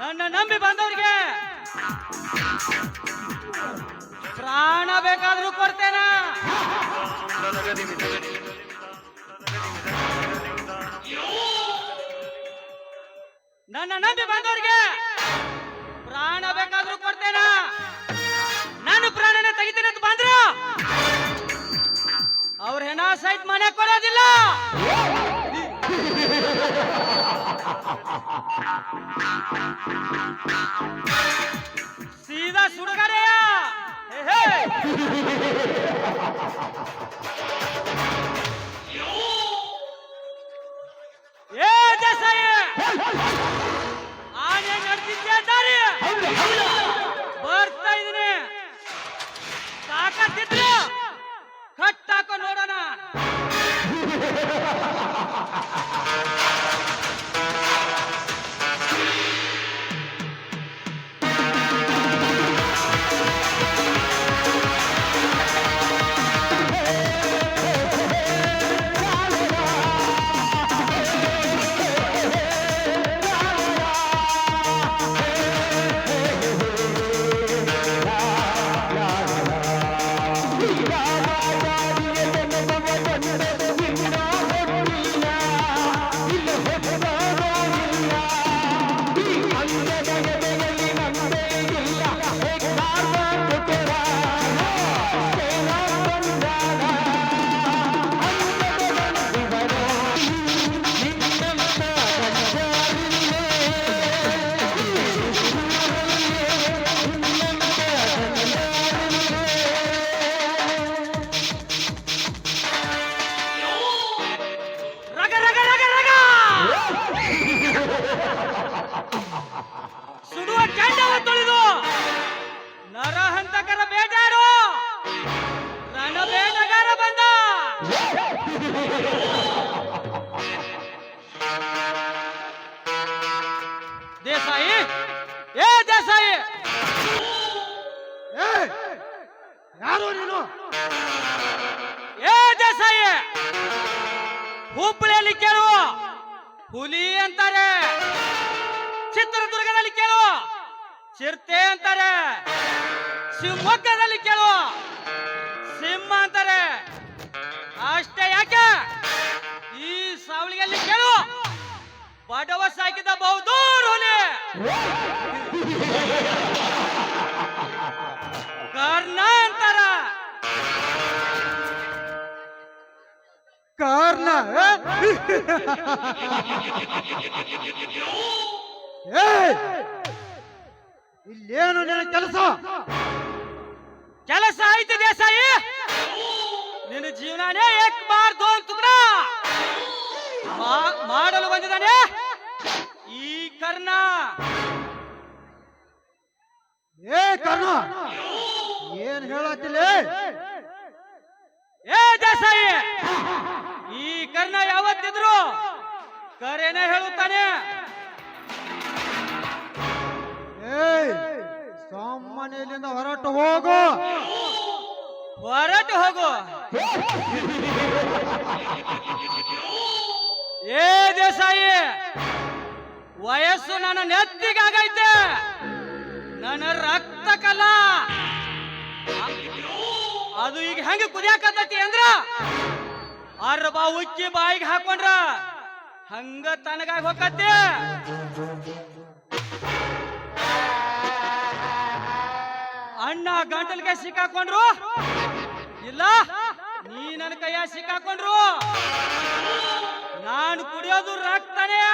ನನ್ನ ನಂಬಿ ಬಂದವರಿಗೆ ಪ್ರಾಣ ಬೇಕಾದ್ರೂ ಕೊಡ್ತೇನೆ. ನನ್ನ ನಂಬಿ ಬಂದವರಿಗೆ ಪ್ರಾಣ ಬೇಕಾದ್ರೂ ಕೊಡ್ತೇನೆ. ಸಹಿತ ಮನೆ ಕೊಡೋದಿಲ್ಲ. ಸೀದಾ ಸುಡುಗಾರೆಯ ಯಾರು ನೀನು? ಏ ದೇಸಾಯಿ ಹುಬ್ಬಳ್ಳಿಯಲ್ಲಿ ಕೇಳುವ ಹುಲಿ ಅಂತಾರೆ ಚಿತ್ರದುರ್ಗದಲ್ಲಿ ಕೇಳುವ ಚಿರತೆ ಅಂತಾರೆ ಶಿವಮೊಗ್ಗದಲ್ಲಿ ಕೇಳುವ ಸಿಂಹ ಅಂತಾರೆ. ಅಷ್ಟೇ ಯಾಕೆ? ಈ ಸಾವಳಿಯಲ್ಲಿ ಕೇಳು ಬಡವ ಸಾಕಿದ ಬಹುದೂರ್ ಹುಲಿ. ಕರ್ಣ ಅಂತಾರ ಕಾರಣ ಇಲ್ಲೇನು ನಿನ್ನ ಕೆಲಸ? ಕೆಲಸ ಆಯ್ತು ದೇಸಾಯಿ! ನಿನ್ನ ಜೀವನನೇ ಏಕ್ ಬಾರ್ ದೋನ್ ತುಕಡ ಮಾಡಲು ಬಂದಿದ್ದಾನೆ? ಈ ಕರ್ಣ! ಏ ಕರ್ಣ! ಏನ್ ಹೇಳತ್ತಿಲ್ಲ ಏ ದೇಸಾಯಿ! ಕರೆನೇ ಹೇಳುತ್ತಾನೆ. ಏಯ್ ಸಾಮಾನ್ಯದಿಂದ ಹೊರಟು ಹೋಗು. ಹೊರಟು ಹೋಗು. ಏ ದೇಸಾಯಿ ವಯಸ್ಸು ನನ್ನ ನೆತ್ತಿಗಾಗೈತೆ. ನನ್ನ ರಕ್ತ ಕಲ. ಅದು ಈಗ ಹೆಂಗ ಕುದಿಯಾಕತ್ತೈತಿ ಅಂದ್ರ? ಅರ್ಬಾ ಉಕ್ಕಿ ಬಾಯಿಗೆ ಹಾಕೊಂಡ್ರ. ಹಂಗ ತನಗಾಗಿ ಹೋಗತ್ತೆ ಅಣ್ಣ ಗಂಟಲ್ಗೆ ಸಿಕ್ಕಾಕೊಂಡ್ರು? ಇಲ್ಲ, ನೀ ನನ್ನ ಕೈಯ ಸಿಕ್ಕಾಕೊಂಡ್ರು. ನಾನು ಕುಡಿಯೋದು ರಕ್ತನೇ.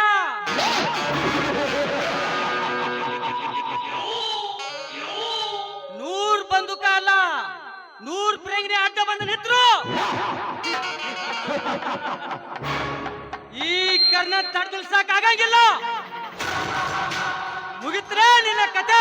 ನೂರ್ ಬಂದೂಕ ಅಲ್ಲ, ನೂರ್ ಪ್ರೇಂಗ್ನೆ ಅಡ್ಡ ಬಂದು ನಿಂತ್ರು. ಅದನ್ನ ತಡೆದಿಲ್ಸಕ್ ಆಗಂಗಿಲ್ಲ. ಮುಗಿತ್ರ ನಿನ್ನ ಕತೆ.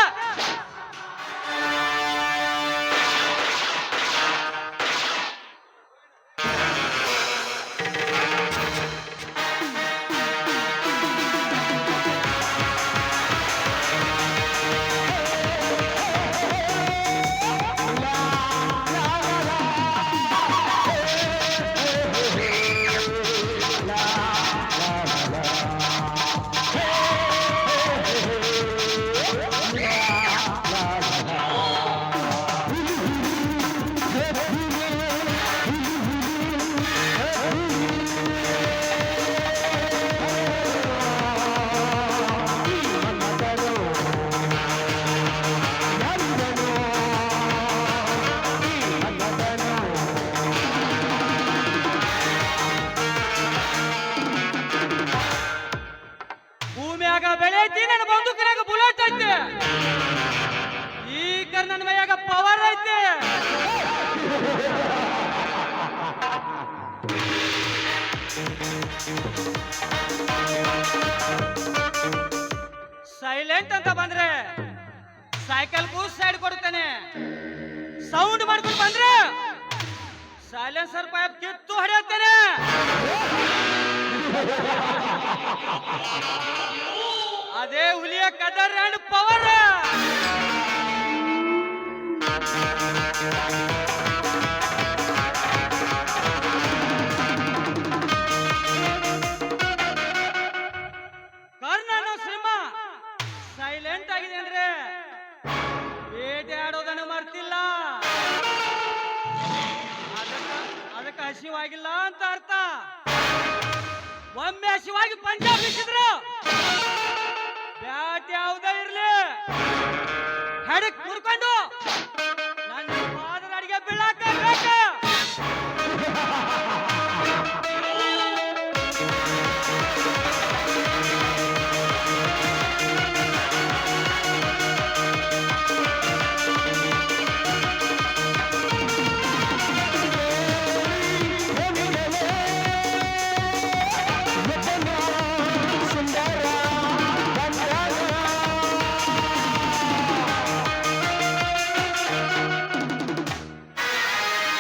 ಅಂತ ಬಂದ್ರೆ ಬೂಸ್ ಸೈಡ್ ಕೊಡ್ತೇನೆ ಸೌಂಡ್ ಮಾಡ್ಕೊಂಡು ಬಂದ್ರೆ ಸೈಲೆನ್ಸರ್ ಪೈಪ್ ಕಿತ್ತು ಹೊಡೆಯುತ್ತೇನೆ. ಅದೇ ಹುಲಿಯ ಕದರ್ ಅಂಡ್ ಪವರ್ ಹಸಿವಾಗಿಲ್ಲ ಅಂತ ಅರ್ಥ. ಒಮ್ಮೆ ಶಿವಾಗಿ ಪಂಜಾಬ್ ಇಟ್ಟಿದ್ರು ಬ್ಯಾಟ್ ಯಾವುದೇ ಇರ್ಲಿ. ಹೆಡಕ್ ಮುರ್ಕೊಂಡು